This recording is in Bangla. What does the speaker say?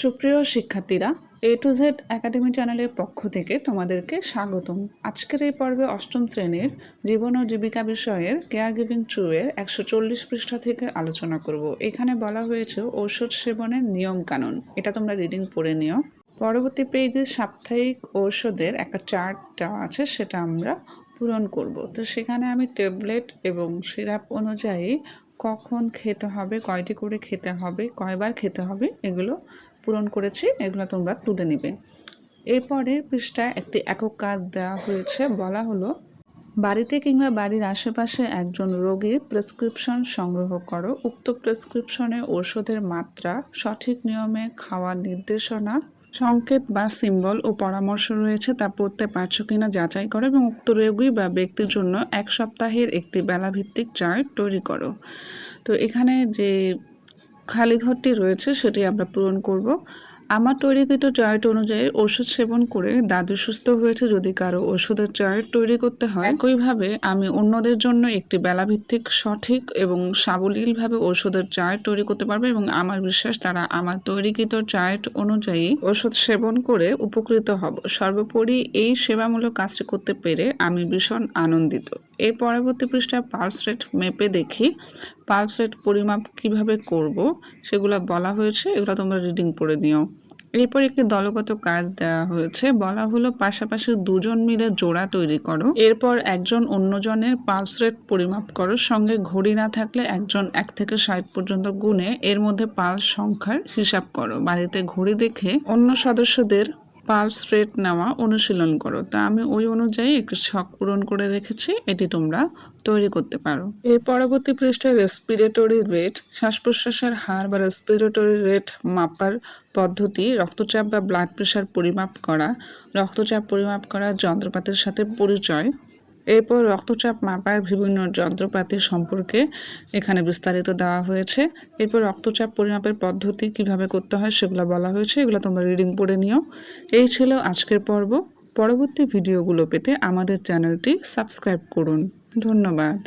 সুপ্রিয় শিক্ষার্থীরা এ টু জেড একাডেমি চ্যানেলের পক্ষ থেকে তোমাদেরকে স্বাগতম। আজকের এই পর্বে অষ্টম শ্রেণির জীবন ও জীবিকা বিষয়ের কেয়ার গিভিং ট্রু এর একশো চল্লিশ পৃষ্ঠা থেকে আলোচনা করব। এখানে বলা হয়েছে ঔষধ সেবনের নিয়ম কানুন এটা তোমরা রিডিং পড়ে নিও। পরবর্তী পেজে সাপ্তাহিক ঔষধের একটা চার্ট আছে, সেটা আমরা পূরণ করব। তো সেখানে আমি ট্যাবলেট এবং সিরাপ অনুযায়ী কখন খেতে হবে, কয়টি করে খেতে হবে, কয়বার খেতে হবে, এগুলো পূরণ করেছি, এগুলো তোমরা তুলে নিবে। এরপরের পৃষ্ঠায় একটি একক কাজ দেওয়া হয়েছে, বলা হলো, বাড়িতে কিংবা বাড়ির আশেপাশে একজন রোগীর প্রেসক্রিপশন সংগ্রহ করো। উক্ত প্রেসক্রিপশনে ওষুধের মাত্রা, সঠিক নিয়মে খাওয়ার নির্দেশনা, সংকেত বা সিম্বল ও পরামর্শ রয়েছে তা পড়তে পারছ কিনা যাচাই করো এবং উক্ত রোগী বা ব্যক্তির জন্য এক সপ্তাহের একটি বেলাভিত্তিক চার্ট তৈরি করো। তো এখানে যে খালি ঘরটি রয়েছে, সেটি আমরা পূরণ করব। আমার তৈরিকৃত চার্ট অনুযায়ী ওষুধ সেবন করে দাদু সুস্থ হয়েছে যদি কারও ওষুধের চার্ট তৈরি করতে হয়। একইভাবে আমি অন্যদের জন্য একটি বেলাভিত্তিক সঠিক এবং সাবলীলভাবে ওষুধের চার্ট তৈরি করতে পারবে এবং আমার বিশ্বাস তারা আমার তৈরিকৃত চার্ট অনুযায়ী ওষুধ সেবন করে উপকৃত হব। সর্বোপরি এই সেবামূলক কাজটি করতে পেরে আমি ভীষণ আনন্দিত। এর পরবর্তী পৃষ্ঠায় পালস রেট মেপে দেখি। পালস রেট পরিমাপ কীভাবে করব সেগুলো বলা হয়েছে, এগুলো তোমরা রিডিং পড়ে নিও। এরপর একটি দলগত কাজ দেওয়া হয়েছে, বলা হলো পাশাপাশি দুজন মিলে জোড়া তৈরি করো। এরপর একজন অন্যজনের পালস রেট পরিমাপ করো, সঙ্গে ঘড়ি না থাকলে একজন এক থেকে ষাট পর্যন্ত গুণে এর মধ্যে পালস সংখ্যার হিসাব করো। বাড়িতে ঘড়ি দেখে অন্য সদস্যদের পালস রেট নেওয়া অনুশীলন করো। তা আমি ওই অনুযায়ী একটি শখ পূরণ করে রেখেছি, এটি তোমরা তৈরি করতে পারো। এর পরবর্তী পৃষ্ঠায় রেসপিরেটরি রেট শ্বাস প্রশ্বাসের হার বা রেসপিরেটরি রেট মাপার পদ্ধতি, রক্তচাপ বা ব্লাড প্রেশার পরিমাপ করা, রক্তচাপ পরিমাপ করা, যন্ত্রপাতির সাথে পরিচয় এরপর রক্তচাপ মাপার বিভিন্ন যন্ত্রপাতি সম্পর্কে এখানে বিস্তারিত দেওয়া হয়েছে। এরপর রক্তচাপ পরিমাপের পদ্ধতি কীভাবে করতে হয় সেগুলো বলা হয়েছে। এগুলো তোমরা রিডিং পড়ে নিও। এই ছিল আজকের পর্ব। পরবর্তী ভিডিওগুলো পেতে আমাদের চ্যানেলটি সাবস্ক্রাইব করুন। ধন্যবাদ।